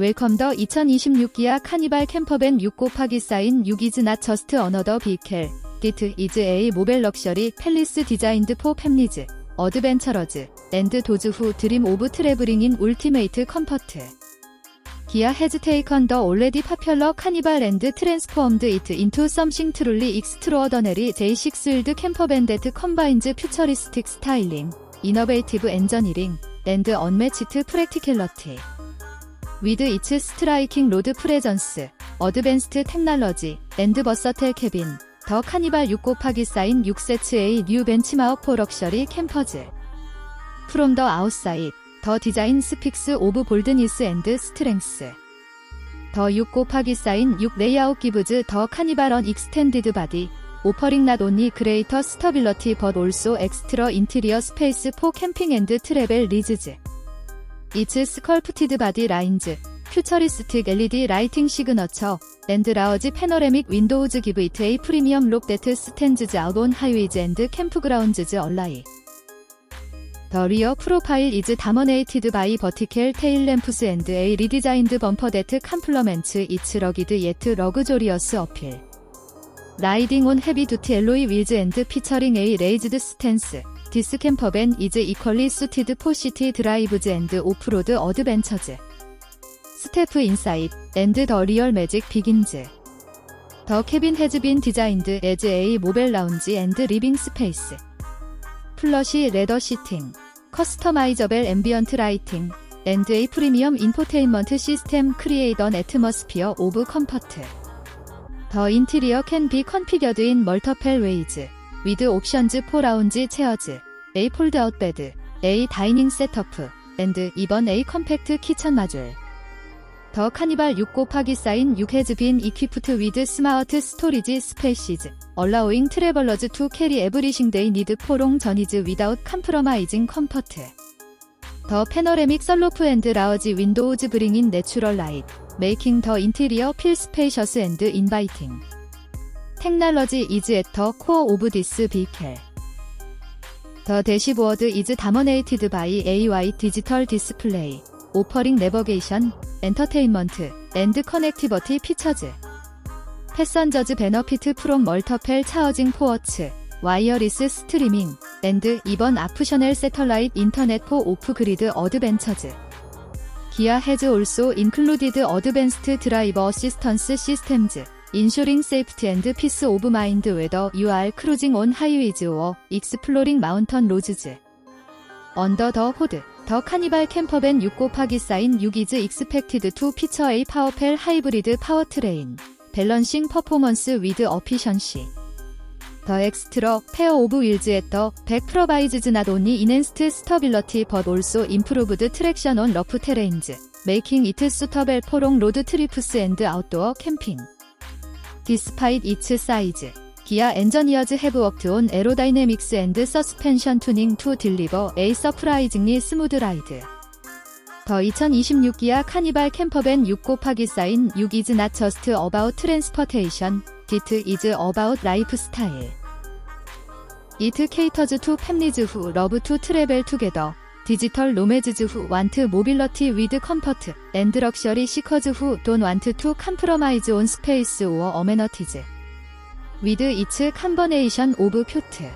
웰컴더 2026 기아 카니발 캠퍼밴 6 곱하기 사인 6 이즈 나 저스트 어너더 비켈 기트 이즈 에이 모벨 럭셔리 팰리스 디자인드 포 팸리즈 어드벤처러즈 랜드 도즈 후 드림 오브 트래블링인 울티메이트 컴퍼트 기아 헤즈 테이컨 더 올레디 파퓰러 카니발 랜드 트랜스포엄드 이트 인투 썸싱 트룰리 익스트로어 더네리 제이식스일드 캠퍼밴데트 컴바인즈 퓨처리스틱 스타일링 이너베이티브 엔저니링 랜드 언매치트 프랙티켈러티 위드 이츠 스트라이킹 로드 프레전스 어드밴스트 테크놀로지 앤드 버서텔 캐빈 더 카니발 6 곱하기 사인 6세츠 A 뉴 벤치마업 포 럭셔리 캠퍼즈. 프롬 더 아웃사이드 더 디자인 스픽스 오브 볼드니스 앤드 스트렝스. 더 6 곱하기 사인 6 레이아웃 기브즈 더 카니발 언 익스텐디드 바디 오퍼링 낫 온니 그레이터 스터빌러티 벗 올소 엑스트러 인테리어 스페이스 포 캠핑 앤드 트레벨 리즈즈. 이츠 스컬프티드 바디 라인즈, 퓨처리스틱 LED 라이팅 시그너처, 앤드 라워지 패너레믹 윈도우즈 기브 이트 에이 프리미엄 록 데트 스탠즈즈 아웃온 하이웨이즈 앤드 캠프그라운즈즈 얼라이. 더 리어 프로파일 이즈 다머네이티드 바이 버티켈 테일 램프스 앤드 에이 리디자인드 범퍼 데트 캄플러멘츠 이츠 러기드 예트 러그조리어스 어필. 라이딩 온 헤비 두티 엘로이 윌즈 앤드 피처링 에이 레이즈드 스탠스. This camper van is equally suited for city drives and off-road adventures. Step inside and the real magic begins. The cabin has been designed as a mobile lounge and living space. 플러시 레더 시팅, 커스터마이저벨 앰비언트 라이팅, and a 프리미엄 인포테인먼트 시스템 크리에이던 애트머스피어 오브 컴퍼트. 더 인테리어 캔비 컨피겨드 인 멀터펠 웨이즈. 위드 옵션즈 4 라운지 체어즈, A 폴드 아웃베드, A 다이닝 셋터프, 앤드 2번 A 컴팩트 키천 마줄. 더 카니발 6 곱하기 쌓인 6 헤즈빈 이퀴프트 위드 스마트 스토리지 스페이시즈 얼라우잉 트래벌러즈 투 캐리 에브리싱 데이 니드 포롱 전이즈 위다웃 컴프로마이징 컴포트 더 패너레믹 썰로프 앤드 라어지 윈도우즈 브링인 내추럴 라이트 메이킹 더 인테리어 필 스페이셔스 앤드 인바이팅 테크놀로지 이즈 에터 코어 오브 디스 비켈 더 대시보어드 이즈 다머네이티드 바이 AI 디지털 디스플레이 오퍼링 내버게이션 엔터테인먼트 앤드 커넥티버티 피처즈 패선저즈 베너피트 프롬 멀터펠 차어징 포어츠 와이어리스 스트리밍 앤드 이번 아프셔널 세터라이트 인터넷 포 오프 그리드 어드벤처즈 기아 해즈 올소 인클루디드 어드밴스트 드라이버 시스턴스 시스템즈 인슈링 세이프티 앤드 피스 오브 마인드 웨더 UR 크루징 온 하이위즈 워 익스플로링 마운턴 로즈즈. 언더 더 호드 더 카니발 캠퍼밴 6 곱하기 쌓인 6이즈 익스펙티드 2 피처 A 파워펠 하이브리드 파워트레인. 밸런싱 퍼포먼스 위드 어피션시. 더 엑스트러 페어 오브 윌즈 앳더백 프로바이즈즈 낫 온니 인핸스트 스터빌러티 벗 올소 임프로브드 트랙션 온 러프 테레인즈. 메이킹 이트 수터벨 포롱 로드 트리프스 앤드 아웃도어 캠핑. 디스파이트 이츠 사이즈 기아 엔저니어즈 해브 워크 온 에로다이내믹스 앤드 서스펜션 투닝 투 딜리버 에이 서프라이징리 스무드 라이드. 더 2026 기아 카니발 캠퍼밴 6 곱하기 사인 6 이즈 나 저스트 어바웃 트랜스퍼테이션 디트 이즈 어바웃 라이프 스타일. 이트 케이터즈 투 팸리즈 후 러브 투 트레벨 투게더 디지털 로매즈즈 후 완트 모빌러티 위드 컴퍼트 앤드 럭셔리 시커즈 후 돈 완트 투 캄프로마이즈 온 스페이스 오어 어메너티즈. 위드 이츠 캄버네이션 오브 큐트.